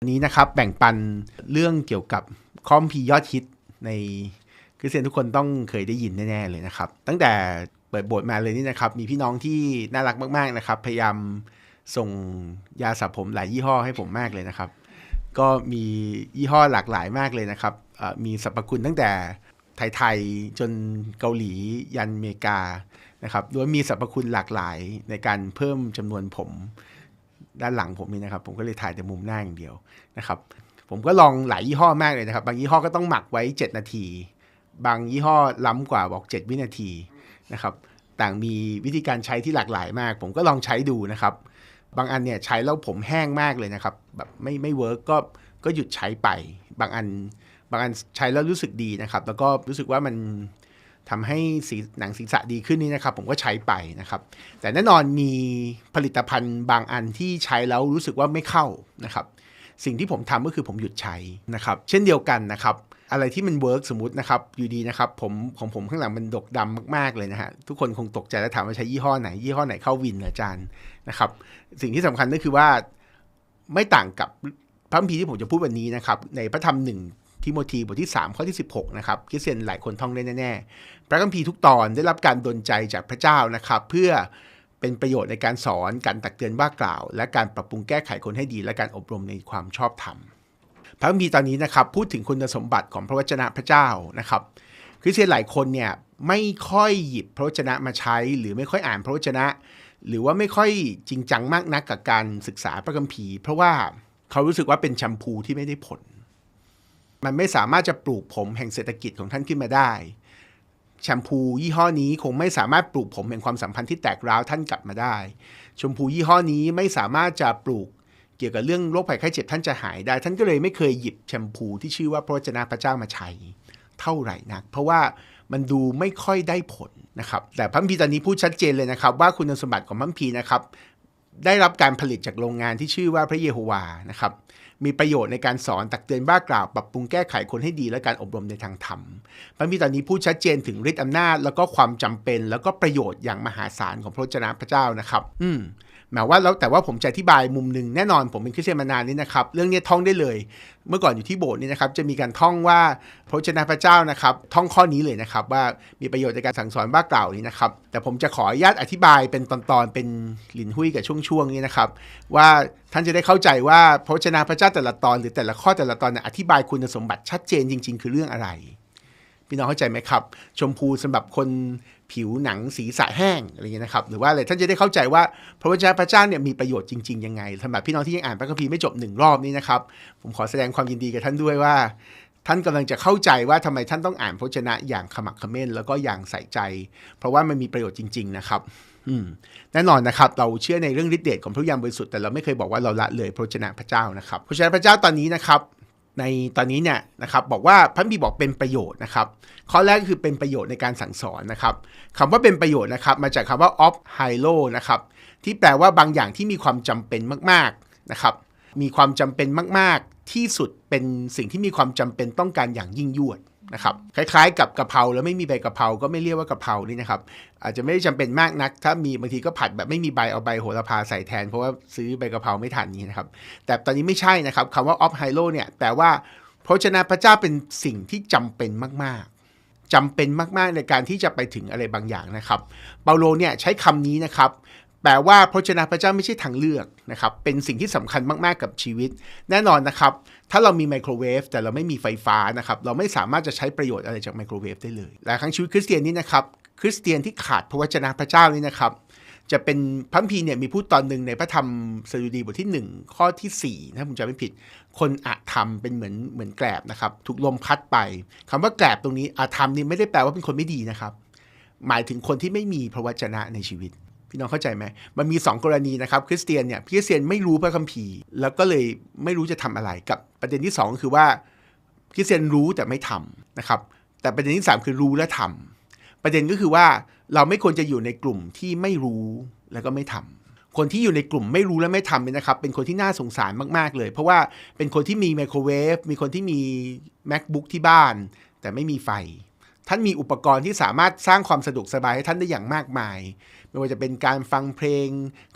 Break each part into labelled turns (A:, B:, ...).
A: วันนี้นะครับแบ่งปันเรื่องเกี่ยวกับคอมพียอดฮิตในคริสเตียนทุกคนต้องเคยได้ยินแน่ๆเลยนะครับ ตั้งแต่เปิดโบสถ์มาเลยนี่นะครับ มีพี่น้องที่น่ารักมากๆนะครับ พยายามส่งยาสระผมหลายยี่ห้อให้ผมมากเลยนะครับ ก็มียี่ห้อหลากหลายมากเลยนะครับมีสรรพคุณตั้งแต่ไทยๆจนเกาหลียันอเมริกานะครับโดยมีสรรพคุณหลากหลายในการเพิ่มจำนวนผม ด้านหลังผมนี่นะครับ ผมก็เลยถ่ายแต่มุมหน้าอย่างเดียวนะครับ ผมก็ลองหลายยี่ห้อมากเลยนะครับ บางยี่ห้อก็ต้องหมักไว้ 7 นาที บางยี่ห้อล้ำกว่าบอก 7 วินาทีนะครับ ต่างมีวิธีการใช้ที่หลากหลายมาก ผมก็ลองใช้ดูนะครับ บางอันเนี่ยใช้แล้วผมแห้งมากเลยนะครับ แบบไม่ไม่เวิร์กก็ก็หยุดใช้ไป บางอันบางอันใช้แล้วรู้สึกดีนะครับ แล้วก็รู้สึกว่ามัน ทำให้สีหนังศีรษะดีขึ้นนี่นะครับ ผมก็ใช้ไปนะครับ แต่แน่นอนมีผลิตภัณฑ์บางอันที่ใช้แล้วรู้สึกว่าไม่เข้านะครับ สิ่งที่ผมทำก็คือผมหยุดใช้นะครับ เช่นเดียวกันนะครับอะไรที่มันเวิร์กสมมตินะครับอยู่ดีนะครับผมของผมข้างหลังมันดกดำมาก ๆ เลยนะฮะทุกคนคงตกใจแล้วถามว่าใช้ยี่ห้อไหน ยี่ห้อไหนเข้าวินเหรอาจารย์นะครับ สิ่งที่สำคัญก็คือว่าไม่ต่างกับพระคัมภีร์ที่ผมจะพูดวันนี้นะครับ ในพระธรรมหนึ่ง ทิโมธีบทที่ 3 ข้อที่ 16 นะครับคริสเตียนหลายคนท่องได้แน่ๆ พระคัมภีร์ทุกตอนได้รับการดลใจจากพระเจ้านะครับ เพื่อเป็นประโยชน์ในการสอนการตักเตือนว่ากล่าว และการปรับปรุงแก้ไขคนให้ดี และการอบรมในความชอบธรรม พระคัมภีร์ตอนนี้นะครับพูดถึงคุณสมบัติของพระวจนะพระเจ้านะครับคริสเตียนหลายคนเนี่ยไม่ค่อยหยิบพระวจนะมาใช้ หรือไม่ค่อยอ่านพระวจนะ หรือว่าไม่ค่อยจริงจังมากนักกับการศึกษาพระคัมภีร์ เพราะว่าเขารู้สึกว่าเป็นแชมพูที่ไม่ได้ผล มันไม่สามารถจะปลูกผมแห่งเศรษฐกิจของท่านขึ้นมาได้ แชมพูยี่ห้อนี้คงไม่สามารถปลูกผมแห่งความสัมพันธ์ที่แตกร้าวท่านกลับมาได้ ชมพูยี่ห้อนี้ไม่สามารถจะปลูกเกี่ยวกับเรื่องโรคภัยไข้เจ็บท่านจะหายได้ ท่านก็เลยไม่เคยหยิบแชมพูที่ชื่อว่าพระวจนะพระเจ้ามาใช้เท่าไหร่นัก เพราะว่ามันดูไม่ค่อยได้ผลนะครับ แต่พัมภีตอนนี้พูดชัดเจนเลยนะครับ ว่าคุณสมบัติของพัมภีนะครับ ได้รับการผลิตจากโรงงานที่ชื่อว่าพระเยโฮวานะครับ มีประโยชน์ในการสอนตักเตือนบ้ากล่าว ปรับปรุงแก้ไขคนให้ดีและการอบรมในทางธรรมพระคัมภีร์ตอนนี้พูดชัดเจนถึงฤทธิอำนาจ แล้วก็ความจำเป็น แล้วก็ประโยชน์อย่างมหาศาลของพระวจนะพระเจ้านะครับ อืม หมายว่าแล้วแต่ว่าผมจะอธิบายมุมหนึ่งแน่นอนผมเป็นคริสเตียนมานานนี่นะครับ เรื่องนี้ท่องได้เลย เมื่อก่อนอยู่ที่โบสถ์นี่นะครับจะมีการท่องว่าพระวจนะพระเจ้านะครับ ท่องข้อนี้เลยนะครับ ว่ามีประโยชน์ในการสั่งสอนบ้ากล่าวนี้นะครับ แต่ผมจะขออนุญาตอธิบายเป็นตอนๆเป็นหลินหุ้ยกับช่วงๆนี้นะครับ ว่าท่านจะได้เข้าใจว่าพระวจนะพระเจ้าแต่ละตอนหรือแต่ละข้อแต่ละตอนเนี่ยอธิบายคุณสมบัติชัดเจนจริง ๆ คือเรื่องอะไรพี่น้องเข้าใจไหมครับ ชมพูสำหรับคน ผิวหนังสีสะแห้งอะไรเงี้ยนะครับหรือว่าอะไรท่านจะได้เข้าใจว่าพระวจนะพระเจ้าเนี่ยมีประโยชน์จริง ๆ ยังไงสำหรับพี่น้องที่ยังอ่านพระคัมภีร์ไม่จบหนึ่งรอบนี้นะครับ ผมขอแสดงความยินดีกับท่านด้วยว่า ท่านกำลังจะเข้าใจว่าทำไมท่านต้องอ่านพระวจนะอย่างขมักขม้นแล้วก็อย่างใส่ใจ เพราะว่ามันมีประโยชน์จริง ๆ นะครับอืมแน่นอนนะครับ เราเชื่อในเรื่องฤทธิ์เดชของพระวิญญาณบริสุทธิ์แต่เราไม่เคยบอกว่าเราละเลยพระวจนะพระเจ้านะครับพระวจนะพระเจ้าตอนนี้นะครับ ในตอนนี้เนี่ยนะครับบอกว่าพระบีบอกเป็นประโยชน์นะครับข้อแรกก็คือเป็นประโยชน์ในการสั่งสอนนะครับคำว่าเป็นประโยชน์นะครับมาจากคำว่า of high low นะครับที่แปลว่าบางอย่างที่มีความจำเป็นมากๆนะครับมีความจำเป็นมาก ๆ ที่สุดเป็นสิ่งที่มีความจำเป็นต้องการอย่างยิ่งยวด นะครับคล้ายๆ กับกะเพราแล้วไม่มีใบกะเพราก็ไม่เรียกว่ากะเพรานี่นะครับอาจจะไม่ได้จำเป็นมากนัก ถ้ามีบางทีก็ผัดแบบไม่มีใบเอาใบโหระพาใส่แทน เพราะว่าซื้อใบกะเพราไม่ทันนี้นะครับแต่ตอนนี้ไม่ใช่นะครับคำว่า of high low เนี่ยแปลว่าพระวจนะพระเจ้าเป็นสิ่งที่จำเป็นมากๆจำเป็นมากๆในการที่จะไปถึงอะไรบางอย่างนะครับ เปาโลเนี่ยใช้คำนี้นะครับ แปลว่าพระเจ้าพระเจ้าไม่ใช่ทางเลือกนะครับ เป็นสิ่งที่สำคัญมาก ๆ กับชีวิต แน่นอนนะครับ ถ้าเรามีไมโครเวฟแต่เราไม่มีไฟฟ้านะครับ เราไม่สามารถจะใช้ประโยชน์อะไรจากไมโครเวฟได้เลย และครั้งชีวิตคริสเตียนนี้นะครับ คริสเตียนที่ขาดพระวจนะพระเจ้านี่นะครับ จะเป็นพัมภีเนี่ยมีพูดตอนหนึ่งในพระธรรมสดุดีบทที่ 1 ข้อที่ 4 ถ้าผมจำไม่ผิด คนอาธรรมเป็นเหมือนเหมือนแกลบนะครับ ถูกลมพัดไปคำว่าแกลบตรงนี้อาธรรมนี่ไม่ได้แปลว่าเป็นคนไม่ดีนะครับ หมายถึงคนที่ไม่มีพระวจนะในชีวิต พี่น้องเข้าใจไหมมันมี 2 กรณีนะครับคริสเตียนเนี่ยคริสเตียนไม่รู้พระคัมภีร์ แล้วก็เลยไม่รู้จะทำอะไรกับประเด็นที่ 2 คือว่าคริสเตียนรู้แต่ไม่ทำนะครับแต่ประเด็นที่ 3 คือรู้และทำประเด็นก็คือว่าเราไม่ควรจะอยู่ในกลุ่มที่ไม่รู้แล้วก็ไม่ทำคนที่อยู่ในกลุ่มไม่รู้และไม่ทำเนี่ยนะครับ เป็นคนที่น่าสงสารมาก ๆ เลย เพราะว่าเป็นคนที่มีไมโครเวฟมีคนที่มี macbook ที่บ้าน แต่ไม่มีไฟ ท่านมีอุปกรณ์ที่สามารถสร้างความสะดวกสบายให้ท่านได้อย่างมากมาย ไม่ว่าจะเป็นการฟังเพลง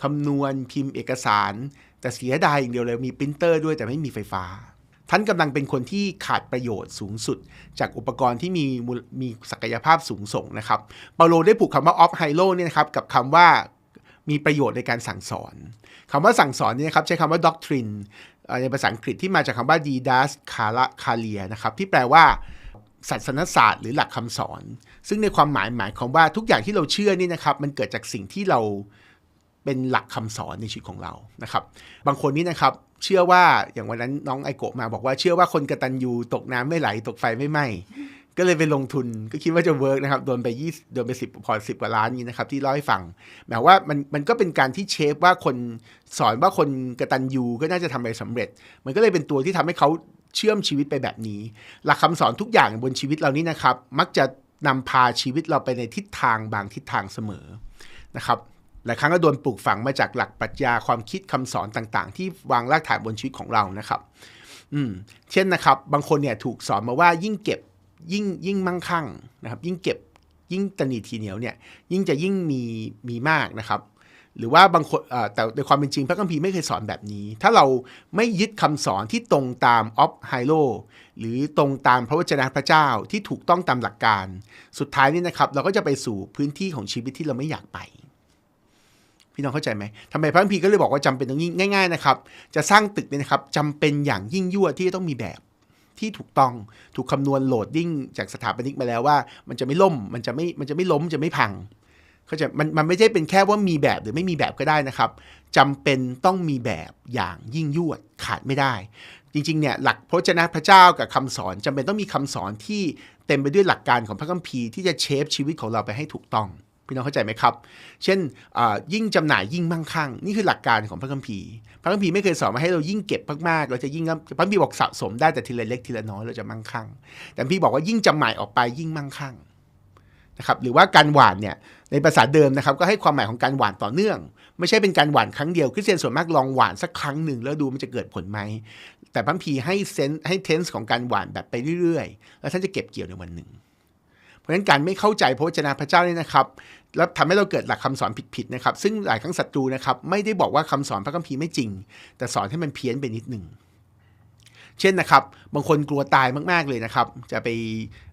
A: คำนวณพิมพ์เอกสาร แต่เสียดายอย่างเดียวเลยมีปรินเตอร์ด้วยแต่ไม่มีไฟฟ้า ท่านกำลังเป็นคนที่ขาดประโยชน์สูงสุด จากอุปกรณ์ที่มีมีศักยภาพสูงส่งนะครับเปาโลได้ผูกคำว่าออฟไฮโลเนี่ยนะครับกับคำว่ามีประโยชน์ในการสั่งสอนคำว่าสั่งสอนเนี่ยนะครับใช้คำว่า doctrine ในภาษาอังกฤษที่มาจากคำว่า didas kala kalia นะครับที่แปลว่า ศาสนศาสตร์หรือหลักคำสอน ซึ่งในความหมายหมายความว่าทุกอย่างที่เราเชื่อนี่นะครับ มันเกิดจากสิ่งที่เราเป็นหลักคำสอนในชีวิตของเรานะครับ บางคนนี่นะครับ เชื่อว่าอย่างวันนั้นน้องไอโกะมาบอกว่าเชื่อว่าคนกระตันยูตกน้ำไม่ไหลตกไฟไม่ไหม้ก็เลยไปลงทุนก็คิดว่าจะเวิร์กนะครับโดนไปยี่โดนไปสิบพอสิบกว่าล้านนี้นะครับ ที่เล่าให้ฟังหมายว่ามันมันก็เป็นการที่เชฟว่าคนสอนว่าคนกระตันยูก็น่าจะทำอะไรสำเร็จ มันก็เลยเป็นตัวที่ทำให้เขา เชื่อมชีวิตไปแบบนี้ หลักคำสอนทุกอย่างบนชีวิตเรานี่นะครับ มักจะนำพาชีวิตเราไปในทิศทางบางทิศทางเสมอนะครับหลายครั้งก็โดนปลูกฝังมาจากหลักปรัชญาความคิดคำสอนต่างๆ ที่วางรากฐานบนชีวิตของเรานะครับ อืม เช่นนะครับ บางคนเนี่ยถูกสอนมาว่ายิ่งเก็บยิ่งยิ่งมั่งคั่งนะครับ ยิ่งเก็บยิ่งตนีทีเหนียวเนี่ย ยิ่งจะยิ่งมีมีมากนะครับ หรือว่าบางคนแต่ในความเป็นจริงพระคัมภีร์ไม่เคยสอนแบบนี้ ถ้าเราไม่ยึดคำสอนที่ตรงตามออฟไฮโลหรือตรงตามพระวจนะพระเจ้าที่ถูกต้องตามหลักการ สุดท้ายนี่นะครับ เราก็จะไปสู่พื้นที่ของชีวิตที่เราไม่อยากไป พี่น้องเข้าใจไหมทำไมพระคัมภีร์ก็เลยบอกว่าจำเป็นต้องยิ่งง่าย ๆ นะครับ จะสร้างตึกเนี่ยนะครับจำเป็นอย่างยิ่งยวดที่จะต้องมีแบบที่ถูกต้องถูกคำนวณโหลดดิ้งจากสถาปนิกมาแล้วว่า มันจะไม่ล่มมันจะไม่มันจะไม่ล้มจะไม่พัง เข้าใจมันมันไม่ใช่เป็นแค่ว่ามีแบบหรือไม่มีแบบก็ได้นะครับจำเป็นต้องมีแบบอย่างยิ่งยวดขาดไม่ได้ จริงๆเนี่ยหลักพระวจนะพระเจ้ากับคำสอนจำเป็นต้องมีคำสอนที่เต็มไปด้วยหลักการของพระคัมภีร์ที่จะเชฟชีวิตของเราไปให้ถูกต้องพี่น้องเข้าใจไหมครับ เช่นยิ่งจำหน่ายยิ่งมั่งคั่ง นี่คือหลักการของพระคัมภีร์ พระคัมภีร์ไม่เคยสอนมาให้เรายิ่งเก็บมากๆ เราจะยิ่งพระคัมภีร์บอกสะสมได้แต่ทีละเล็กทีละน้อยเราจะมั่งคั่ง แต่พี่บอกว่ายิ่งจำหน่ายออกไปยิ่งมั่งคั่ง นะครับหรือว่าการหวานเนี่ยในภาษาเดิมนะครับก็ให้ความหมายของการหวานต่อเนื่อง ไม่ใช่เป็นการหวานครั้งเดียวคริสเตียนส่วนมากลองหวานสักครั้งหนึ่งแล้วดูมันจะเกิดผลไหมแต่พระคัมภีให้เซนให้เทนส์ของการหวานแบบไปเรื่อยๆ แล้วท่านจะเก็บเกี่ยวในวันหนึ่ง เพราะฉะนั้นการไม่เข้าใจพระวจนะพระเจ้าเนี่ยนะครับแล้วทำให้เราเกิดหลักคำสอนผิดๆนะครับซึ่งหลายครั้งศัตรูนะครับไม่ได้บอกว่าคำสอนพระคัมภีร์ไม่จริง แต่สอนให้มันเพี้ยนไปนิดหนึ่ง เช่นนะครับ บางคนกลัวตายมาก ๆ เลยนะครับ จะไป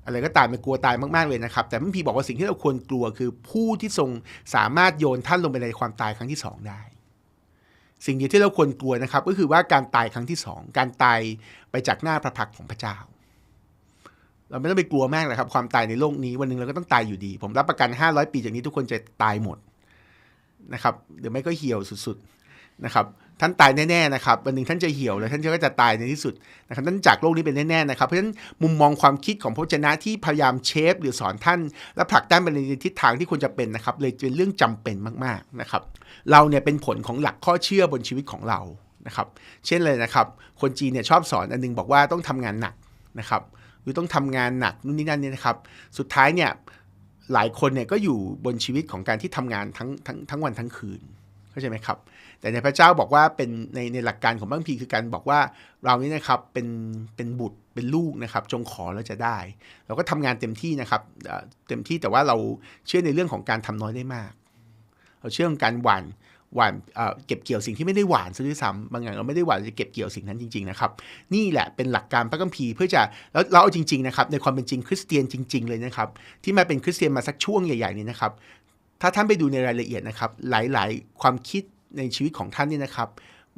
A: อะไรก็ตามไปกลัวตายมากๆเลยนะครับ แต่พระคัมภีร์บอกว่าสิ่งที่เราควรกลัวคือผู้ที่ทรงสามารถโยนท่านลงไปในความตายครั้งที่สองได้ สิ่งเดียวที่เราควรกลัวนะครับ ก็คือว่าการตายครั้งที่สองการตายไปจากหน้าพระพักของพระเจ้า เราไม่ต้องไปกลัวมากเลยครับความตายในโลกนี้วันหนึ่งเราก็ต้องตายอยู่ดี ผมรับประกัน 500 ปีจากนี้ทุกคนจะตายหมดนะครับหรือไม่ก็เหี่ยวสุดๆนะครับ ท่านตายแน่ๆนะครับวันหนึ่งท่านจะเหี่ยวแล้วท่านก็จะตายในที่สุดนะครับท่านจากโลกนี้เป็นแน่ๆนะครับเพราะฉะนั้นมุมมองความคิดของพระเจ้าที่พยายามเชฟหรือสอนท่าน และผลักดันไปในทิศทางที่ควรจะเป็นนะครับเลยเป็นเรื่องจำเป็นมากๆนะครับเราเนี่ยเป็นผลของหลักข้อเชื่อบนชีวิตของเรานะครับเช่นเลยนะครับคนจีนเนี่ยชอบสอนอันนึงบอกว่าต้องทำงานหนักนะครับหรือต้องทำงานหนักนู่นนี่นั่นเนี่ยนะครับสุดท้ายเนี่ยหลายคนเนี่ยก็อยู่บนชีวิตของการที่ทำงานทั้งทั้งทั้งวันทั้งคืน เข้าใจไหมครับ แต่ในพระเจ้าบอกว่าเป็นในในหลักการของพระคัมภีคือการบอกว่าเรานี่นะครับเป็นเป็นบุตรเป็นลูกนะครับ จงขอแล้วจะได้ เราก็ทำงานเต็มที่นะครับเต็มที่แต่ว่าเราเชื่อในเรื่องของการทำน้อยได้มาก เราเชื่อของการหวานหวานเก็บเกี่ยวสิ่งที่ไม่ได้หวานซะด้วยซ้ำบางอย่างเราไม่ได้หวานจะเก็บเกี่ยวสิ่งนั้นจริงๆนะครับนี่แหละเป็นหลักการพระคัมภีร์เพื่อจะแล้วเราเอาจริงๆนะครับในความเป็นจริงคริสเตียนจริง ๆ เลยนะครับที่มาเป็นคริสเตียนมาสักช่วงใหญ่ๆนี้นะครับ ถ้าท่านไปดูในรายละเอียดนะครับ หลายๆ ความคิดในชีวิตของท่านนี่นะครับ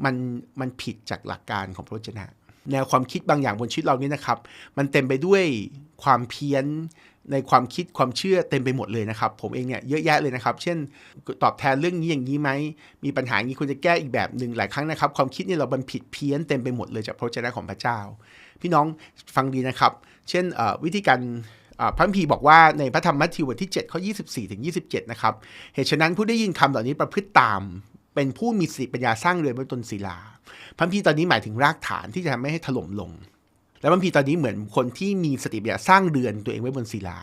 A: มันมันผิดจากหลักการของพระวจนะ แนวความคิดบางอย่างบนชีวิตเรานี่นะครับ มันเต็มไปด้วยความเพี้ยนในความคิดความเชื่อเต็มไปหมดเลยนะครับ ผมเองเนี่ยเยอะแยะเลยนะครับ เช่น ตอบแทนเรื่องนี้อย่างนี้ไหมมีปัญหาอย่างนี้ควรจะแก้อีกแบบหนึ่งหลายครั้งนะครับ ความคิดเนี่ยเราบันผิดเพี้ยนเต็มไปหมดเลยจากพระวจนะของพระเจ้า พี่น้องฟังดีนะครับ เช่นวิธีการ พระคัมภีบอกว่าในพระธรรมมัทธิวบทที่ 7 ข้อ 24 ถึง 27 นะครับ เหตุฉะนั้นผู้ได้ยินคำเหล่านี้ประพฤติตาม เป็นผู้มีสติปัญญาสร้างเรือนบนตนศิลา พระคัมภีตอนนี้หมายถึงรากฐานที่จะทำไม่ให้ถล่มลง แล้วพระคัมภีตอนนี้เหมือนคนที่มีสติปัญญาสร้างเรือนตัวเองไว้บนศิลา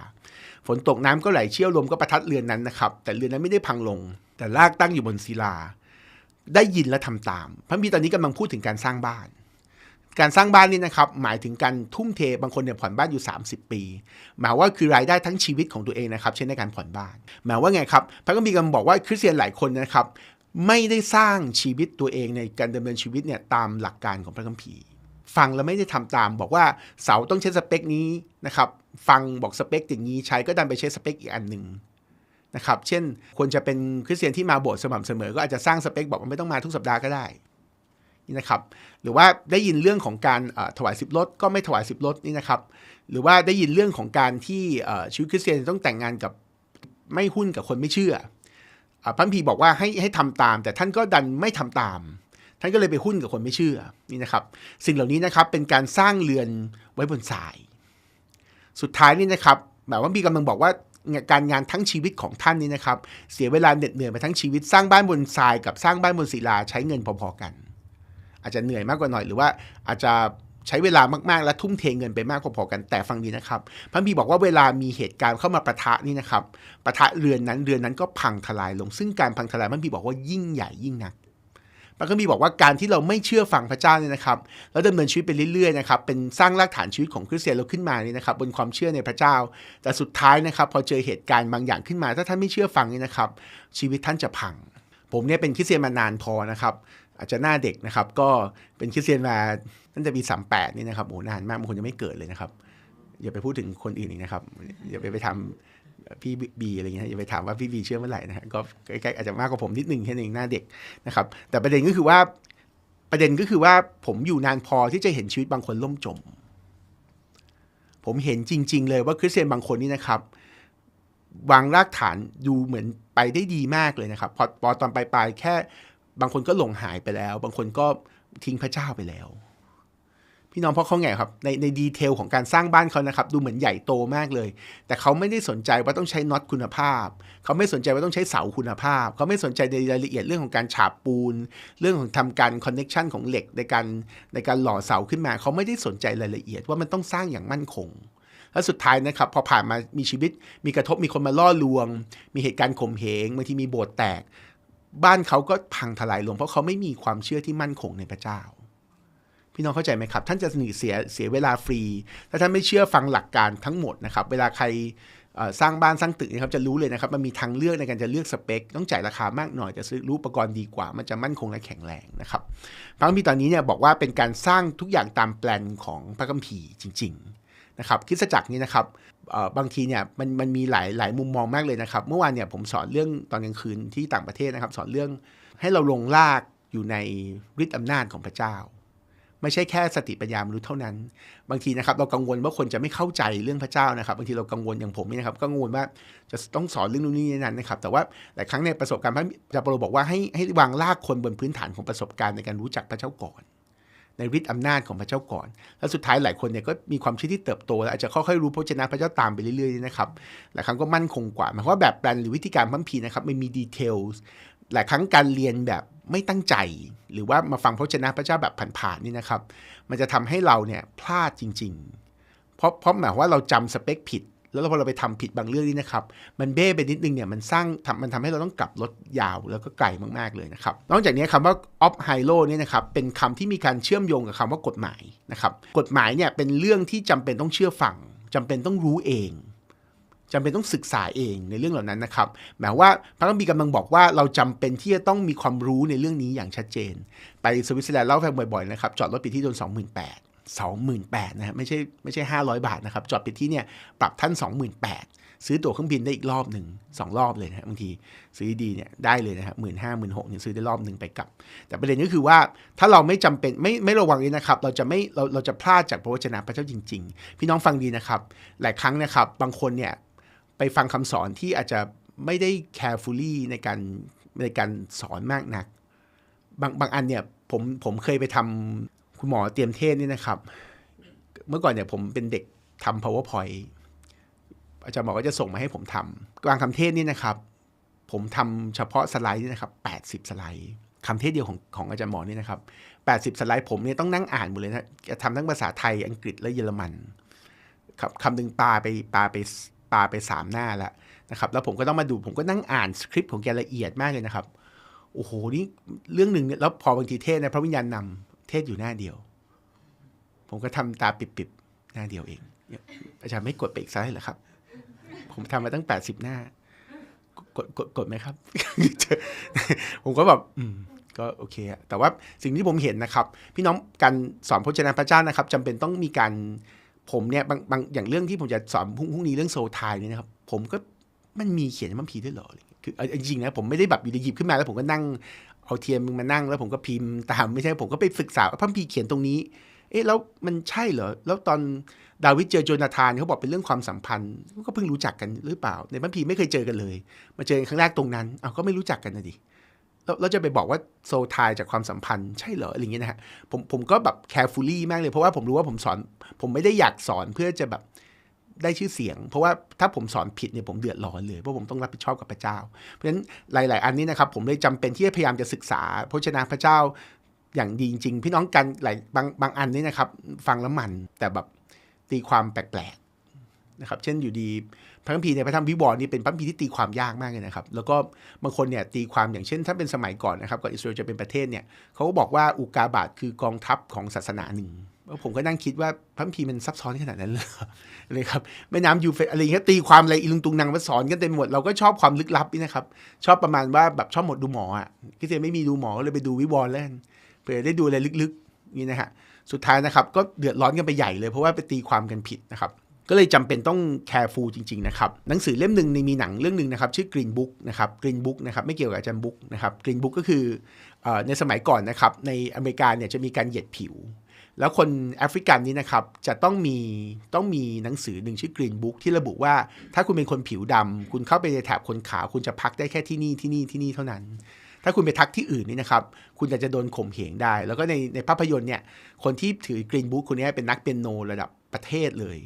A: ฝนตกน้ำก็ไหลเชี่ยวลมก็ประทัดเรือนนั้นนะครับ แต่เรือนนั้นไม่ได้พังลง แต่รากตั้งอยู่บนศิลา ได้ยินและทำตาม พระคัมภีตอนนี้กำลังพูดถึงการสร้างบ้าน การสร้างบ้านนี่นะครับหมายถึงการทุ่มเทบางคนเนี่ยผ่อนบ้านอยู่ 30 ปี หมายว่าคือรายได้ทั้งชีวิตของตัวเองนะครับเช่นในการผ่อนบ้าน หมายว่าไงครับพระคัมภีร์กำบอกว่าคริสเตียนหลายคนนะครับไม่ได้สร้างชีวิตตัวเองในการดำเนินชีวิตเนี่ยตามหลักการของพระคัมภีร์ ฟังแล้วไม่ได้ทำตามบอกว่าเสาต้องใช้สเปคนี้นะครับฟังบอกสเปคอย่างนี้ใช้ก็ดันไปใช้สเปคอีกอันหนึ่งนะครับเช่นควรจะเป็นคริสเตียนที่มาโบสถ์สม่ำเสมอ ก็อาจจะสร้างสเปคบอกว่าไม่ต้องมาทุกสัปดาห์ก็ได้ นี่นะครับ หรือว่าได้ยินเรื่องของการถวายสิบรถก็ไม่ถวายสิบรถนี่นะครับ หรือว่าได้ยินเรื่องของการที่ชีวิตคริสเตียนต้องแต่งงานกับไม่หุ้นกับคนไม่เชื่อพระพีบอกว่าให้ให้ทำตาม แต่ท่านก็ดันไม่ทำตาม ท่านก็เลยไปหุ้นกับคนไม่เชื่อนี่นะครับ สิ่งเหล่านี้นะครับเป็นการสร้างเรือนไว้บนทราย สุดท้ายนี่นะครับแบบว่ามีกำลังบอกว่าการงานทั้งชีวิตของท่านนี่นะครับ เสียเวลาเหน็ดเหนื่อยมาทั้งชีวิตสร้างบ้านบนทรายกับสร้างบ้านบนศิลาใช้เงินพอๆกัน อาจจะเหนื่อยมากกว่าหน่อยหรือว่าอาจจะใช้เวลามากๆ และทุ่มเทเงินไปมากพอๆกันแต่ฟังดีนะครับพระบีบอกว่าเวลามีเหตุการณ์เข้ามาประทะนี่นะครับประทะเรือนนั้นเรือนนั้นก็พังทลายลง ซึ่งการพังทลายพระบีบอกว่ายิ่งใหญ่ยิ่งนักพระคัมภีร์บอกว่าการที่เราไม่เชื่อฟังพระเจ้าเนี่ยนะครับแล้วดำเนินชีวิตไปเรื่อยๆนะครับเป็นสร้างรากฐานชีวิตของคริสเตียนเราขึ้นมาเนี่ยนะครับบนความเชื่อในพระเจ้า แต่สุดท้ายนะครับ พอเจอเหตุการณ์บางอย่างขึ้นมา ถ้าท่านไม่เชื่อฟังนี่นะครับ ชีวิตท่านจะพัง ผมเนี่ยเป็นคริสเตียนมานานพอนะครับ อาจจะหน้าเด็กนะครับ ก็เป็นคริสเตียนมาตั้งแต่ปีสามแปดนี่นะครับโอ้นานมากบางคนยังไม่เกิดเลยนะครับ อย่าไปพูดถึงคนอื่นอีกนะครับ อย่าไปไปทำพี่บีอะไรเงี้ยอย่าไปถามว่าพี่บีเชื่อเมื่อไหร่นะฮะก็ใกล้ๆอาจจะมากกว่าผมนิดนึงแค่นึงหน้าเด็กนะครับ แต่ประเด็นก็คือว่าประเด็นก็คือว่าผมอยู่นานพอที่จะเห็นชีวิตบางคนล่มจม ผมเห็นจริง ๆ เลยว่าคริสเตียนบางคนนี่นะครับวางรากฐานดูเหมือนไปได้ดีมากเลยนะครับ พอพอตอนปลายๆแค่ บางคนก็หลงหายไปแล้ว บางคนก็ทิ้งพระเจ้าไปแล้ว พี่น้องเพราะเขาไงครับ ในในดีเทลของการสร้างบ้านเขานะครับ ดูเหมือนใหญ่โตมากเลย แต่เขาไม่ได้สนใจว่าต้องใช้น็อตคุณภาพ เขาไม่สนใจว่าต้องใช้เสาคุณภาพ เขาไม่สนใจในรายละเอียดเรื่องของการฉาบปูน เรื่องของทำการคอนเน็ชันของเหล็กในการในการหล่อเสาขึ้นมา เขาไม่ได้สนใจรายละเอียดว่ามันต้องสร้างอย่างมั่นคงแล้วสุดท้ายนะครับพอผ่านมามีชีวิตมีกระทบมีคนมาล่อลวง มีเหตุการณ์ข่มเหงบางทีมีโบสถ์แตก บ้านเขาก็พังทลายลงเพราะเขาไม่มีความเชื่อที่มั่นคงในพระเจ้า พี่น้องเข้าใจไหมครับ ท่านจะหนีเสียเสียเวลาฟรี ถ้าท่านไม่เชื่อฟังหลักการทั้งหมดนะครับ เวลาใครสร้างบ้านสร้างตึกนะครับจะรู้เลยนะครับมันมีทางเลือกในการจะเลือกสเปค ต้องจ่ายราคามากหน่อยจะซื้อรู้อุปกรณ์ดีกว่า มันจะมั่นคงและแข็งแรงนะครับพระคัมภีร์ตอนนี้เนี่ยบอกว่าเป็นการสร้างทุกอย่างตามแปลนของพระคัมภีร์จริง ๆ นะครับคิดจักรนี้นะครับ บางทีเนี่ยมันมันมีหลายหลายมุมมองมากเลยนะครับ เมื่อวานเนี่ยผมสอนเรื่องตอนกลางคืนที่ต่างประเทศนะครับ สอนเรื่องให้เราลงลากอยู่ในฤทธิอำนาจของพระเจ้า ไม่ใช่แค่สติปัญญามนุษย์เท่านั้น บางทีนะครับเรากังวลว่าคนจะไม่เข้าใจเรื่องพระเจ้านะครับ บางทีเรากังวลอย่างผมนี่นะครับกังวลว่าจะต้องสอนเรื่องนู้นนี่นั้นนะครับ แต่ว่าหลายครั้งในประสบการณ์พระจาโปรบอกว่าให้ให้วางรากคนบนพื้นฐานของประสบการณ์ในการรู้จักพระเจ้าก่อน ในฤทธิ์อำนาจของพระเจ้าก่อน แล้วสุดท้ายหลายคนเนี่ยก็มีความเชื่อที่เติบโต และอาจจะค่อยๆรู้พระเจ้าพระเจ้าตามไปเรื่อยๆนะครับหลายครั้งก็มั่นคงกว่าหมายความว่าแบบแปลนหรือวิธีการพัมพีนะครับมันมีดีเทลหลายครั้งการเรียนแบบไม่ตั้งใจ หรือว่ามาฟังพระเจ้าพระเจ้าแบบผ่านๆนี่นะครับ มันจะทำให้เราเนี่ยพลาดจริง ๆ เพราะเพราะหมายว่าเราจำสเปคผิด แล้วพอเราไปทำผิดบางเรื่องนี่นะครับ มันเบ้ไปนิดนึงเนี่ยมันสร้างทำมันทำให้เราต้องกลับรถยาวแล้วก็ไกลมากๆเลยนะครับ นอกจากนี้คำว่า off high low เนี่ยนะครับเป็นคำที่มีการเชื่อมโยงกับคำว่ากฎหมายนะครับ กฎหมายเนี่ยเป็นเรื่องที่จำเป็นต้องเชื่อฟังจำเป็นต้องรู้เองจำเป็นต้องศึกษาเองในเรื่องเหล่านั้นนะครับ หมายว่าพระคัมภีร์กำลังบอกว่าเราจำเป็นที่จะต้องมีความรู้ในเรื่องนี้อย่างชัดเจน ไปสวิตเซอร์แลนด์เล่าแฟงบ่อยๆนะครับ จอดรถปิดที่โดน28,000 28,000นะฮะไม่ใช่ไม่ใช่ 500 บาทนะครับ จอดปิดที่เนี่ยปรับท่าน 28,000 ซื้อตั๋วเครื่องบินได้อีกรอบหนึ่งสองรอบเลยนะบางทีซื้อดีเนี่ยได้เลยนะครับหมื่นห้าหมื่นหกเนี่ยซื้อได้รอบหนึ่งไปกลับ แต่ประเด็นก็คือว่าถ้าเราไม่จำเป็นไม่ไม่ระวังนี้นะครับ เราจะไม่เราเราจะพลาดจากพระวจนะพระเจ้าจริง ๆ พี่น้องฟังดีนะครับ หลายครั้งนะครับ บางคนเนี่ยไปฟังคำสอนที่อาจจะไม่ได้ carefully ในการในการสอนมากนัก บางบางอันเนี่ยผมผมเคยไปทำ คุณหมอเตรียมเทศนี่นะครับ เมื่อก่อนเนี่ยผมเป็นเด็กทำ powerpoint อาจารย์บอกว่าจะส่งมาให้ผมทำกลางคำเทศนี่นะครับ ผมทำเฉพาะสไลด์นี่นะครับ 80 สไลด์คำเทศเดียวของของอาจารย์หมอนี่นะครับ 80 สไลด์ผมเนี่ยต้องนั่งอ่านหมดเลยนะทำทั้งภาษาไทยอังกฤษและเยอรมันครับคำหนึ่งปาไปปาไปปาไปสามหน้าล้วนะครับ แล้วผมก็ต้องมาดูผมก็นั่งอ่านสคริปต์ของแกละเอียดมากเลยนะครับ โอ้โหนี่เรื่องหนึ่งแล้วพอบางทีเทศนะพระวิญญาณนำ เทศอยู่หน้าเดียว ผมก็ทำตาปิบๆหน้าเดียวเองอาจารย์ไม่กดไปอีกซ้ายเหรอครับ ผมทำมาตั้งแปดสิบหน้ากดกดกดไหมครับ ผมก็แบบอืมก็โอเคอะแต่ว่าสิ่งที่ผมเห็นนะครับ พี่น้องการสอนพระเจ้าพระเจ้านะครับจำเป็นต้องมีการผมเนี่ยบางบางอย่างเรื่องที่ผมจะสอนพรุ่งพรุ่งนี้เรื่องโซทายเนี่ยนะครับ ผมก็ มันมีเขียนในมัมพีด้วยเหรอคือจริงๆนะผมไม่ได้แบบอยู่ดีหยิบขึ้นมาแล้วผมก็นั่งเอาเทียมมานั่งแล้วผมก็พิมพ์ตามไม่ใช่ผมก็ไปศึกษาว่าพระคัมภีเขียนตรงนี้ เอ๊ะแล้วมันใช่เหรอ แล้วตอนดาวิดเจอโจนาธานเขาบอกเป็นเรื่องความสัมพันธ์ ก็เพิ่งรู้จักกันหรือเปล่า ในพระคัมภีไม่เคยเจอกันเลย มาเจอกันครั้งแรกตรงนั้นเอาก็ไม่รู้จักกันนะดิแล้วเราจะไปบอกว่าโซทายจากความสัมพันธ์ใช่เหรออะไรอย่างเงี้ยนะฮะผมผมก็แบบ carefully มากเลยเพราะว่าผมรู้ว่าผมสอน ผมไม่ได้อยากสอนเพื่อจะแบบ ได้ชื่อเสียง เพราะว่าถ้าผมสอนผิดเนี่ยผมเดือดร้อนเลย เพราะผมต้องรับผิดชอบกับพระเจ้า เพราะฉะนั้นหลาย ๆ อันนี้นะครับผมเลยจำเป็นที่จะพยายามจะศึกษาพระชนะพระเจ้าอย่างดีจริง ๆ พี่น้องกันหลายบางบางอันนี่นะครับ ฟังแล้วมันแต่แบบตีความแปลกๆนะครับ เช่นอยู่ดีพระคัมภีร์ในพระธรรมวิวรณ์นี่เป็นพระคัมภีร์ที่ตีความยากมากเลยนะครับ แล้วก็บางคนเนี่ยตีความอย่างเช่น ถ้าเป็นสมัยก่อนนะครับก่อนอิสราเอลจะเป็นประเทศเนี่ยเขาก็บอกว่าอุกาบาตคือกองทัพของศาสนาหนึ่ง ผมก็นั่งคิดว่าพระคัมภีมันซับซ้อนขนาดนั้นเลยเลยครับแม่น้ำยูเฟรอะไรเงี้ยตีความอะไรอีลุงตุงนางมาสอนกันเต็มหมดเราก็ชอบความลึกลับนี่นะครับ ชอบประมาณว่าแบบชอบหมดดูหมออะคิดเไม่มีดูหมอเลยไปดูวิวรณ์แล้วเพื่อได้ดูอะไรลึกๆนี่นะฮะสุดท้ายนะครับ ก็เดือดร้อนกันไปใหญ่เลยเพราะว่าไปตีความกันผิดนะครับก็เลยจำเป็นต้องแคร์ฟูลจริง ๆ นะครับ หนังสือเล่มหนึ่งในมีหนังเรื่องหนึ่งนะครับ ชื่อกรีนบุ๊กนะครับกรีนบุ๊กนะครับ ไม่เกี่ยวกับอาจารย์บุ๊กนะครับกรีนบุ๊กก็คือในสมัยก่อนนะครับ ในอเมริกาเนี่ยจะมีการเหยียดผิว แล้วคนแอฟริกันนี้นะครับจะต้องมีต้องมีหนังสือหนึ่งชื่อกรีนบุ๊กที่ระบุว่า ถ้าคุณเป็นคนผิวดำคุณเข้าไปในแถบคนขาว คุณจะพักได้แค่ที่นี่ที่นี่ที่นี่เท่านั้น ถ้าคุณไปทักที่อื่นนี่นะครับ คุณจะจะโดนข่มเหงได้ แล้วก็ในในภาพยนตร์เนี่ยคนที่ถือกรีนบุ๊กคนนี้เป็นนักเปียโนระดับประเทศเลย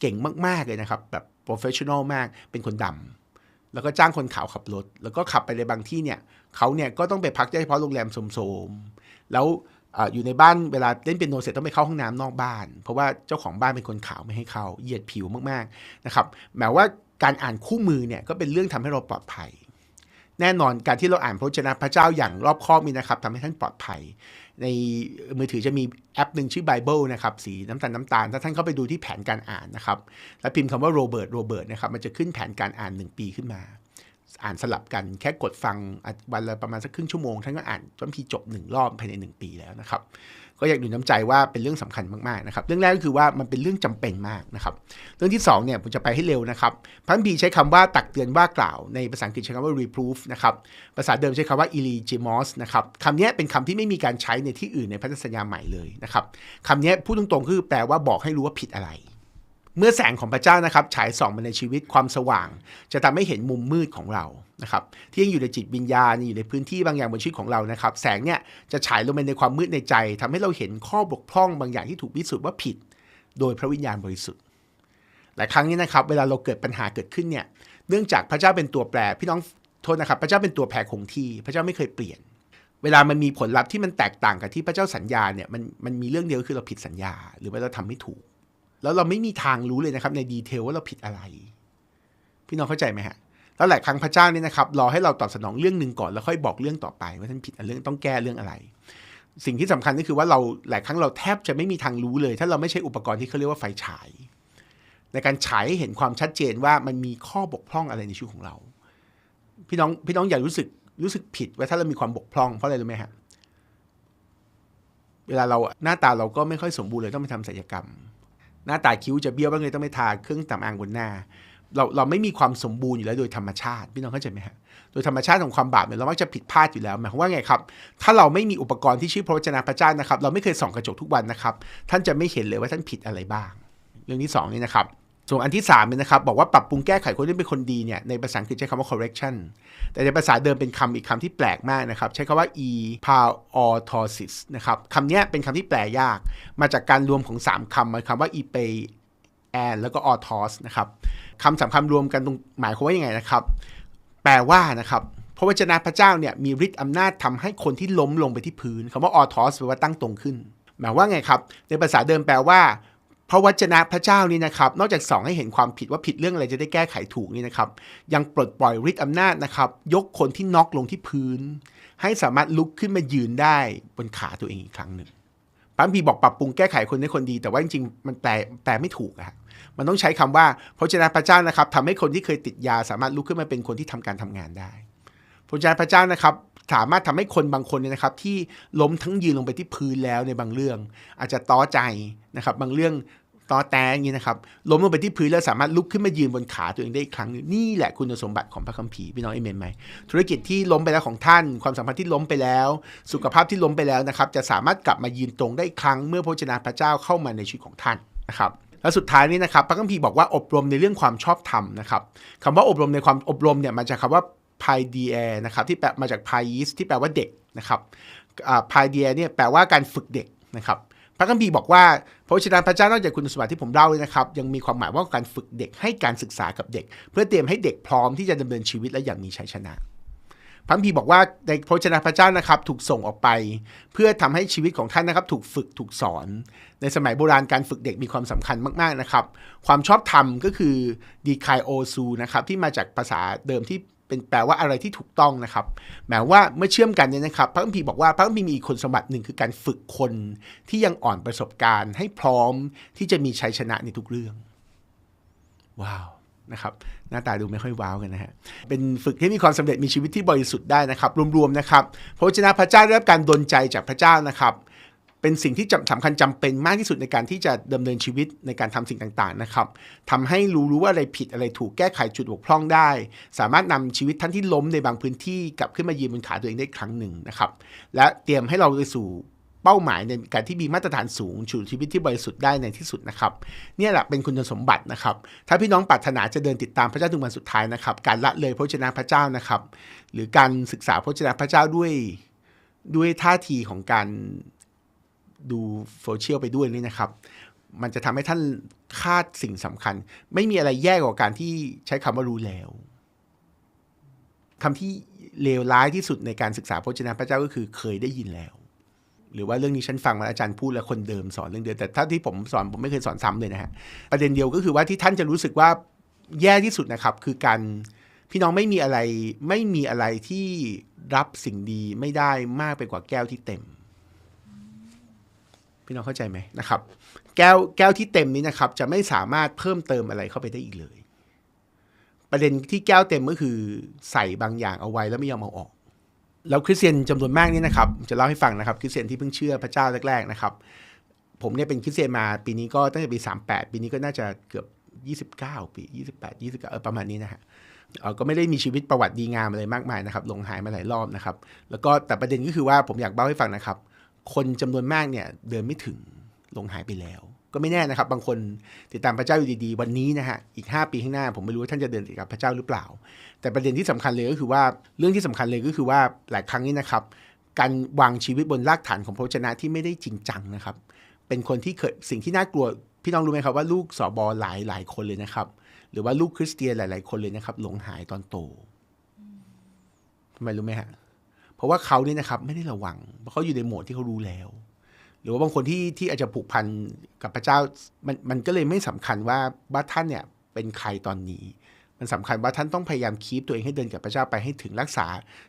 A: เก่งมาก ๆเลยนะครับ แบบโปรเฟชชั่นอลมากเป็นคนดำแล้วก็จ้างคนขาวขับรถ แล้วก็ขับไปในบางที่เนี่ยเขาเนี่ยก็ต้องไปพักได้เฉพาะโรงแรมโสมๆแล้ว อยู่ในบ้านเวลาเล่นเป็นโนเสร็จต้องไปเข้าห้องน้ำนอกบ้าน เพราะว่าเจ้าของบ้านเป็นคนขาวไม่ให้เข้าเหยียดผิวมากๆนะครับแม้ว่าการอ่านคู่มือเนี่ยก็เป็นเรื่องทำให้เราปลอดภัย แน่นอนการที่เราอ่านพระเจ้าพระเจ้าอย่างรอบคอบมีนะครับทำให้ท่านปลอดภัย ในมือถือจะมีแอปหนึ่งชื่อ Bible นะครับสีน้ำตาลน้ำตาล ถ้าท่านเข้าไปดูที่แผนการอ่านนะครับ แล้วพิมพ์คำว่าโรเบิร์ตโรเบิร์ตนะครับมันจะขึ้นแผนการอ่าน 1 ปีขึ้นมา อ่านสลับกันแค่กดฟังวันละประมาณสักครึ่งชั่วโมงท่านก็อ่านจนพีจบ1รอบภายใน 1 ปีแล้วนะครับ ก็อยากดูน้ำใจว่าเป็นเรื่องสำคัญมากๆนะครับ เรื่องแรกก็คือว่ามันเป็นเรื่องจำเป็นมากนะครับ เรื่องที่2เนี่ยผมจะไปให้เร็วนะครับพันพีใช้คำว่าตักเตือนว่ากล่าว ในภาษาอังกฤษใช้คำว่า reproof นะครับภาษาเดิมใช้คำว่า illegimos นะครับคำนี้เป็นคำที่ไม่มีการใช้ในที่อื่นในพันธสัญญาใหม่เลยนะครับคำนี้พูดตรงๆคือแปลว่าบอกให้รู้ว่าผิดอะไร เมื่อแสงของพระเจ้านะครับฉายส่องมาในชีวิตความสว่าง จะทำให้เห็นมุมมืดของเรานะครับที่ยังอยู่ในจิตวิญญาณอยู่ในพื้นที่บางอย่างบนชีวิตของเรานะครับ แสงเนี่ยจะฉายลงไปในความมืดในใจทำให้เราเห็นข้อบกพร่องบางอย่างที่ถูกพิสูจน์ว่าผิด โดยพระวิญญาณบริสุทธิ์หลายครั้งนี้นะครับเวลาเราเกิดปัญหาเกิดขึ้นเนี่ยเนื่องจากพระเจ้าเป็นตัวแปรพี่น้องโทษนะครับ พระเจ้าเป็นตัวแปรคงที่พระเจ้าไม่เคยเปลี่ยน เวลามันมีผลลัพธ์ที่มันแตกต่างกับที่พระเจ้าสัญญาเนี่ยมันมันมีเรื่องเดียวคือเราผิดสัญญา หรือว่าเราทำไม่ถูก แล้วเราไม่มีทางรู้เลยนะครับ ในดีเทลว่าเราผิดอะไร พี่น้องเข้าใจไหมฮะแล้วหลายครั้งพระเจ้าเนี่ยนะครับรอให้เราตอบสนองเรื่องหนึ่งก่อนแล้วค่อยบอกเรื่องต่อไป ว่าท่านผิดเรื่องต้องแก้เรื่องอะไร สิ่งที่สำคัญก็คือว่าเราหลายครั้งเราแทบจะไม่มีทางรู้เลย ถ้าเราไม่ใช่อุปกรณ์ที่เขาเรียกว่าไฟฉาย ในการฉายเห็นความชัดเจนว่ามันมีข้อบกพร่องอะไรในชีวิตของเรา พี่น้องพี่น้องอย่ารู้สึกรู้สึกผิดว่าถ้าเรามีความบกพร่องเพราะอะไรรู้ไหมฮะเวลาเราหน้าตาเราก็ไม่ค่อยสมบูรณ์เลยต้องไปทำศัลยกรรม หน้าตาคิ้วจะเบี้ยวบ้างเลยต้องไปทาเครื่องสำอางบนหน้า เราเราไม่มีความสมบูรณ์อยู่แล้วโดยธรรมชาติ พี่น้องเข้าใจไหมฮะโดยธรรมชาติของความบาปเนี่ยเรามักจะผิดพลาดอยู่แล้วหมายความว่าไงครับ ถ้าเราไม่มีอุปกรณ์ที่ชื่อพระวจนะพระเจ้านะครับ เราไม่เคยส่องกระจกทุกวันนะครับ ท่านจะไม่เห็นเลยว่าท่านผิดอะไรบ้าง เรื่องที่2นี่นะครับ ส่วนอันที่3เนี่ยนะครับบอกว่าปรับปรุงแก้ไขคนที่เป็นคนดีเนี่ยในภาษาอังกฤษใช้คำว่า correction แต่ในภาษาเดิมเป็นคำอีกคำที่แปลกมากนะครับใช้คำว่า e p a o t o s i s นะครับคำนี้เป็นคำที่แปลยาก มาจากการรวมของ 3คำมาคำว่า e p e แอนแล้วก็ออทอสนะครับคำสำคัญรวมกันตรงหมายความว่ายังไงนะครับ แปลว่านะครับพระวจนะพระเจ้าเนี่ยมีฤทธิ์อำนาจทำให้คนที่ล้มลงไปที่พื้นคำว่าออทอสแปลว่าตั้งตรงขึ้น หมายว่าไงครับ ในภาษาเดิมแปลว่า พระวจนะพระเจ้านี่นะครับ นอกจากสองให้เห็นความผิดว่าผิดเรื่องอะไรจะได้แก้ไขถูกนี่นะครับ ยังปลดปล่อยฤทธิ์อำนาจนะครับ ยกคนที่น็อกลงที่พื้น ให้สามารถลุกขึ้นมายืนได้บนขาตัวเองอีกครั้งหนึ่งพระคัมภีบอกปรับปรุงแก้ไขคนให้คนดี แต่ว่าจริงๆมันแปลแปลไม่ถูกอะมันต้องใช้คำว่าพระเจ้าพระเจ้านะครับทำให้คนที่เคยติดยา สามารถลุกขึ้นมาเป็นคนที่ทำการทำงานได้พระเจ้าพระเจ้านะครับสามารถทำให้คนบางคนเนี่ยนะครับ ที่ล้มทั้งยืนลงไปที่พื้นแล้วในบางเรื่อง อาจจะต้อใจนะครับ บางเรื่อง ต้อแตงอย่างนี้นะครับล้มลงไปที่พื้นแล้วสามารถลุกขึ้นมายืนบนขาตัวเองได้อีกครั้งนึงนี่แหละคุณสมบัติของพระคัมภีร์พี่น้องเอเมนไหมธุรกิจที่ล้มไปแล้วของท่าน ความสัมพันธ์ที่ล้มไปแล้ว สุขภาพที่ล้มไปแล้วนะครับจะสามารถกลับมายืนตรงได้อีกครั้ง เมื่อพระเจ้าพระเจ้าเข้ามาในชีวิตของท่านนะครับและสุดท้ายนี้นะครับพระคัมภีร์บอกว่าอบรมในเรื่องความชอบธรรมนะครับคำว่าอบรมในความอบรมเนี่ยมาจากคำว่า p i d e a นะครับที่แปลมาจาก p i e s ที่แปลว่าเด็กนะครับ p i d e a เนี่ยแปลว่าการฝึกเด็กนะครับ พระคัมภีร์บอกว่าพระวจนะพระเจ้านอกจากคุณสมบัติที่ผมเล่าเลยนะครับ ยังมีความหมายว่าการฝึกเด็กให้การศึกษากับเด็ก เพื่อเตรียมให้เด็กพร้อมที่จะดำเนินชีวิตและอย่างมีชัยชนะพระคัมภีบอกว่าในพระวจนะพระเจ้านะครับถูกส่งออกไป เพื่อทำให้ชีวิตของท่านนะครับถูกฝึกถูกสอน ในสมัยโบราณการฝึกเด็กมีความสำคัญมาก ๆนะครับ ความชอบธรรมก็คือดีคายโอซูนะครับที่มาจากภาษาเดิมที่ เป็นแปลว่าอะไรที่ถูกต้องนะครับหมายว่าเมื่อเชื่อมกันเนี่ยนะครับ พระคัมภีร์บอกว่าพระคัมภีร์มีคุณสมบัติหนึ่งคือการฝึกคนที่ยังอ่อนประสบการณ์ ให้พร้อมที่จะมีชัยชนะในทุกเรื่อง ว้าวนะครับหน้าตาดูไม่ค่อยว้าวกันนะฮะ เป็นฝึกให้มีความสำเร็จมีชีวิตที่บริสุทธิ์ได้นะครับ รวมๆนะครับพระวจนะพระเจ้าได้รับการดลใจจากพระเจ้านะครับ เป็นสิ่งที่สำคัญจำเป็นมากที่สุดในการที่จะดำเนินชีวิตในการทำสิ่งต่างๆนะครับทำให้รู้รู้ว่าอะไรผิดอะไรถูกแก้ไขจุดบกพร่องได้ สามารถนำชีวิตท่านที่ล้มในบางพื้นที่กลับขึ้นมายืนบนขาตัวเองได้ครั้งหนึ่งนะครับและเตรียมให้เราไปสู่เป้าหมายในการที่มีมาตรฐานสูงสู่ชีวิตที่บริสุทธิ์ได้ในที่สุดนะครับเนี่ยแหละเป็นคุณสมบัตินะครับ ถ้าพี่น้องปรารถนาจะเดินติดตามพระเจ้าถึงวันสุดท้ายนะครับ การละเลยพระเจ้าพระเจ้านะครับ หรือการศึกษาพระเจ้าพระเจ้าด้วยด้วยท่าทีของการ ดูโซเชียลไปด้วยนี่นะครับ มันจะทำให้ท่านคาดสิ่งสำคัญ ไม่มีอะไรแย่กว่าการที่ใช้คำว่ารู้แล้วคำที่เลวร้ายที่สุดในการศึกษาพระเจ้าพระเจ้าก็คือเคยได้ยินแล้ว หรือว่าเรื่องนี้ฉันฟังมาอาจารย์พูดแล้วคนเดิมสอนเรื่องเดิมแต่ถ้าที่ผมสอนผมไม่เคยสอนซ้ำเลยนะฮะประเด็นเดียวก็คือว่าที่ท่านจะรู้สึกว่าแย่ที่สุดนะครับ คือการพี่น้องไม่มีอะไรไม่มีอะไรที่รับสิ่งดีไม่ได้มากไปกว่าแก้วที่เต็ม พี่น้องเข้าใจไหมนะครับ แก้วแก้วที่เต็มนี้นะครับ จะไม่สามารถเพิ่มเติมอะไรเข้าไปได้อีกเลย ประเด็นที่แก้วเต็มก็คือใส่บางอย่างเอาไว้แล้วไม่ยอมเอาออก แล้วคริสเตียนจำนวนมากนี่นะครับจะเล่าให้ฟังนะครับคริสเตียนที่เพิ่งเชื่อพระเจ้าแรกๆนะครับ ผมเนี่ยเป็นคริสเตียนมาปีนี้ก็ตั้งแต่ปี38 ปีนี้ก็น่าจะเกือบ 29 ปี 28 29เออประมาณนี้นะฮะก็ไม่ได้มีชีวิตประวัติดีงามอะไรมากมายนะครับ ลงหายมาหลายรอบนะครับ แล้วก็แต่ประเด็นก็คือว่าผมอยากเล่าให้ฟังนะครับ คนจำนวนมากเนี่ยเดินไม่ถึงลงหายไปแล้ว ก็ไม่แน่นะครับ บางคนติดตามพระเจ้าอยู่ดีๆ วันนี้นะฮะอีก 5 ปีข้างหน้า ผมไม่รู้ว่าท่านจะเดินติดกับพระเจ้าหรือเปล่า แต่ประเด็นที่สำคัญเลยก็คือว่าเรื่องที่สำคัญเลยก็คือว่าหลายครั้งนี้นะครับ การวางชีวิตบนรากฐานของพระวจนะที่ไม่ได้จริงจังนะครับ เป็นคนที่เคยสิ่งที่น่ากลัวพี่น้องรู้ไหมครับว่าลูกสอบอหลายหลายคนเลยนะครับ หรือว่าลูกคริสเตียนหลาย ๆ คนเลยนะครับหลงหายตอนโตทำไมรู้ไหมฮะ เพราะว่าเขาเนี่ยนะครับไม่ได้ระวัง เพราะเขาอยู่ในโหมดที่เขารู้แล้ว หรือว่าบางคนที่ที่อาจจะผูกพันกับพระเจ้ามันมันก็เลยไม่สำคัญว่าว่าท่านเนี่ยเป็นใครตอนนี้ มันสำคัญว่าท่านต้องพยายามคีปตัวเองให้เดินกับพระเจ้าไปให้ถึงรักษา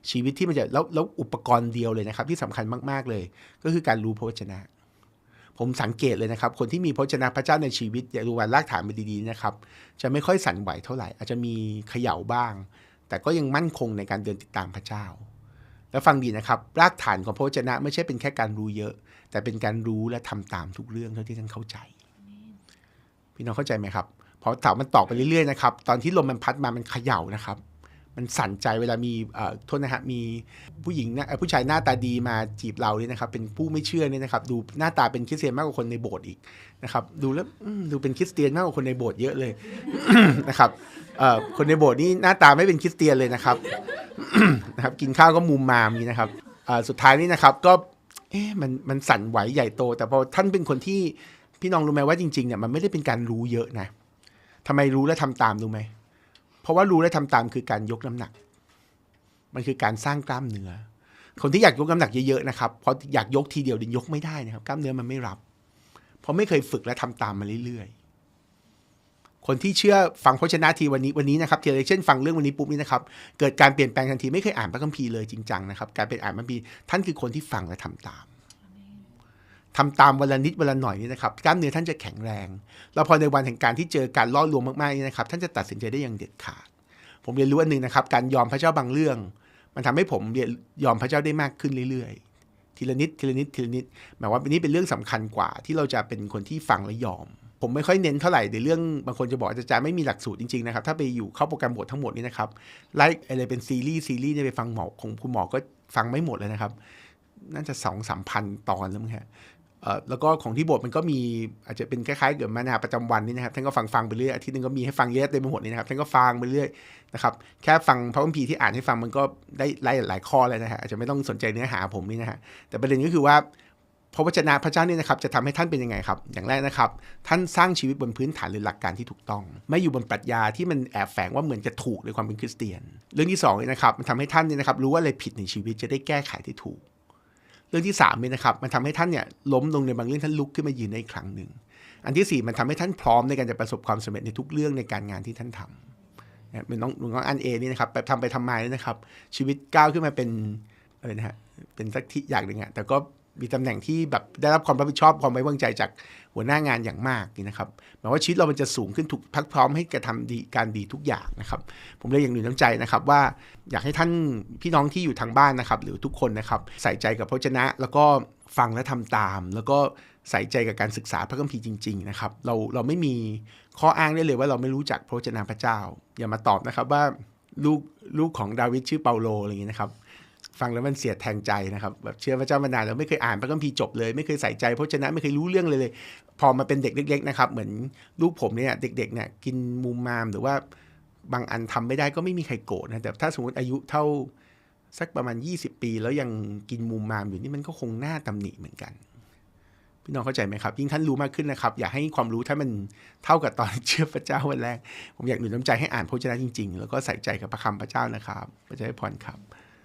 A: ชีวิตที่มันจะแล้วแล้วอุปกรณ์เดียวเลยนะครับ ที่สำคัญมากๆเลย ก็คือการรู้พระวจนะ ผมสังเกตเลยนะครับ คนที่มีพระวจนะพระเจ้าในชีวิตอย่าดูวันรากฐานมันดีๆนะครับ จะไม่ค่อยสั่นไหวเท่าไหร่ อาจจะมีเขย่าบ้าง แต่ก็ยังมั่นคงในการเดินติดตามพระเจ้า แล้วฟังดีนะครับ รากฐานของพระวจนะ ไม่ใช่เป็นแค่การรู้เยอะ แต่เป็นการรู้และทำตามทุกเรื่องเท่าที่ท่านเข้าใจ พี่น้องเข้าใจไหมครับพอเต่ามันตอกไปเรื่อยๆนะครับ ตอนที่ลมมันพัดมามันเขย่านะครับ มันสั่นใจเวลามีโทษนะฮะมีผู้หญิงนะผู้ชายหน้าตาดีมาจีบเราเนี่ยนะครับ เป็นผู้ไม่เชื่อเนี่ยนะครับ ดูหน้าตาเป็นคริสเตียนมากกว่าคนในโบสถ์อีกนะครับ ดูแล้วดูเป็นคริสเตียนมากกว่าคนในโบสถ์เยอะเลยนะครับคนในโบสถ์นี่หน้าตาไม่เป็นคริสเตียนเลยนะครับนะครับ กินข้าวก็มุมมามนี่นะครับสุดท้ายนี่นะครับก็เอ๊ะมันมันสั่นไหวใหญ่โต แต่พอท่านเป็นคนที่พี่น้องรู้ไหมว่าจริงๆเนี่ยมันไม่ได้เป็นการรู้เยอะนะทำไมรู้และทำตามรู้ไหม ราะว่ารู้และทำตามคือการยกน้ำหนัก มันคือการสร้างกล้ามเนื้อ คนที่อยากยกน้ำหนักเยอะๆนะครับเพราะอยากยกทีเดียวเดินยกไม่ได้นะครับ กล้ามเนื้อมันไม่รับ เพราะไม่เคยฝึกและทำตามมาเรื่อยๆ คนที่เชื่อฟังพระชนะทีวันนี้วันนี้นะครับเทเลเช่นฟังเรื่องวันนี้ปุ๊บนี่นะครับ เกิดการเปลี่ยนแปลงทันทีไม่เคยอ่านพระคัมภีร์เลยจริงจังนะครับ การเป็นอ่านพระคัมภีร์ท่านคือคนที่ฟังและทำตาม ทำตามวันละนิดวันละหน่อยนี่นะครับกล้ามเนื้อท่านจะแข็งแรง แล้วพอในวันแห่งการที่เจอการล่อลวงมากๆนี่นะครับ ท่านจะตัดสินใจได้อย่างเด็ดขาด ผมเรียนรู้อันหนึ่งนะครับ การยอมพระเจ้าบางเรื่อง มันทำให้ผมเรียนยอมพระเจ้าได้มากขึ้นเรื่อยๆ ทีละนิดทีละนิดทีละนิดหมายว่านี่เป็นเรื่องสำคัญกว่าที่เราจะเป็นคนที่ฟังและยอม ผมไม่ค่อยเน้นเท่าไหร่ในเรื่องบางคนจะบอกอาจารย์ไม่มีหลักสูตรจริงๆนะครับถ้าไปอยู่เข้าโปรแกรมบททั้งหมดนี่นะครับไล่อะไรเป็นซีรีส์ซีรีส์เนี่ยไปฟังหมอของคุณหมอก็ฟังไม่หมดเลยนะครับน่าจะสองสามพันตอนแล้วมั้งฮะ แล้วก็ของที่บทมันก็มีอาจจะเป็นคล้ายๆเกี่ยวกับมานาประจำวันนี่นะครับท่านก็ฟังฟังไปเรื่อยอาทิตย์หนึงก็มีให้ฟังเยอะเต็มไปหมดนี่นะครับท่านก็ฟังไปเรื่อยนะครับแค่ฟังพระคัมภีร์ที่อ่านให้ฟังมันก็ได้ไล่หลายข้อเลยนะฮะอาจจะไม่ต้องสนใจเนื้อหาผมนี่นะฮะแต่ประเด็นก็คือว่าพระวจนะพระเจ้านี่นะครับจะทำให้ท่านเป็นยังไงครับ อย่างแรกนะครับ ท่านสร้างชีวิตบนพื้นฐานหรือหลักการที่ถูกต้อง ไม่อยู่บนปรัชญาที่มันแอบแฝงว่าเหมือนจะถูกในความเป็นคริสเตียน เรื่องที่สองนะครับมันทำให้ท่านเนี่ยนะครับรู้ว่าอะไรผิดในชีวิตจะได้แก้ไขที่ถูก เรื่องที่3ามเนี่ยนะครับมันทำให้ท่านเนี่ยล้มลงในบางเรื่องท่านลุกขึ้นมายืนได้อีกครั้งหนึ่งอันที่ 4 มันทำให้ท่านพร้อมในการจะประสบความสำเร็จในทุกเรื่องในการงานที่ท่านทำนะเป็นน้องน้องอันเอนี่นะครับแบบทำไปทำมาเนี่ยนะครับ ชีวิตก้าวขึ้นมาเป็นอะไรนะฮะเป็นสักที่อย่างหนึ่งอะแต่ก็ มีตำแหน่งที่แบบได้รับความรับผิดชอบความไว้วางใจจากหัวหน้างานอย่างมากนี่นะครับหมายว่าชีวิตเรามันจะสูงขึ้นถูกพักพร้อมให้กระทำดีการดีทุกอย่างนะครับ ผมเลยอย่างหนึ่งน้ำใจนะครับว่าอยากให้ท่านพี่น้องที่อยู่ทางบ้านนะครับ หรือทุกคนนะครับใส่ใจกับพระวจนะ แล้วก็ฟังและทำตาม แล้วก็ใส่ใจกับการศึกษาพระคัมภีร์จริงๆนะครับเราเราไม่มีข้ออ้างได้เลยว่าเราไม่รู้จักพระวจนะพระเจ้า อย่ามาตอบนะครับว่าลูกลูกของดาวิดชื่อเปาโลอะไรอย่างนี้นะครับ ฟังแล้วมันเสียดแทงใจนะครับแบบเชื่อพระเจ้ามานานแล้วไม่เคยอ่านพระคัมภีร์จบเลยไม่เคยใส่ใจพระวจนะไม่เคยรู้เรื่องเลยเลย พอมาเป็นเด็กเล็ก ๆ นะครับ เหมือนลูกผมเนี่ยเด็กๆเนี่ยกินมูมามหรือว่าบางอันทำไม่ได้ก็ไม่มีใครโกรธนะแต่ถ้าสมมติอายุเท่าสักประมาณ 20 ปี แล้วยังกินมูมามอยู่นี่มันก็คงหน่าตำหนิเหมือนกันพี่น้องเข้าใจไหมครับ ยิ่งท่านรู้มากขึ้นนะครับ อย่าให้ความรู้ถ้ามันเท่ากับตอนเชื่อพระเจ้าวันแรก ผมอยากหนุนน้ำใจให้อ่านพระวจนะจริง ๆ แล้วก็ใส่ใจกับพระคำพระเจ้านะครับพระเจ้าให้พรครับ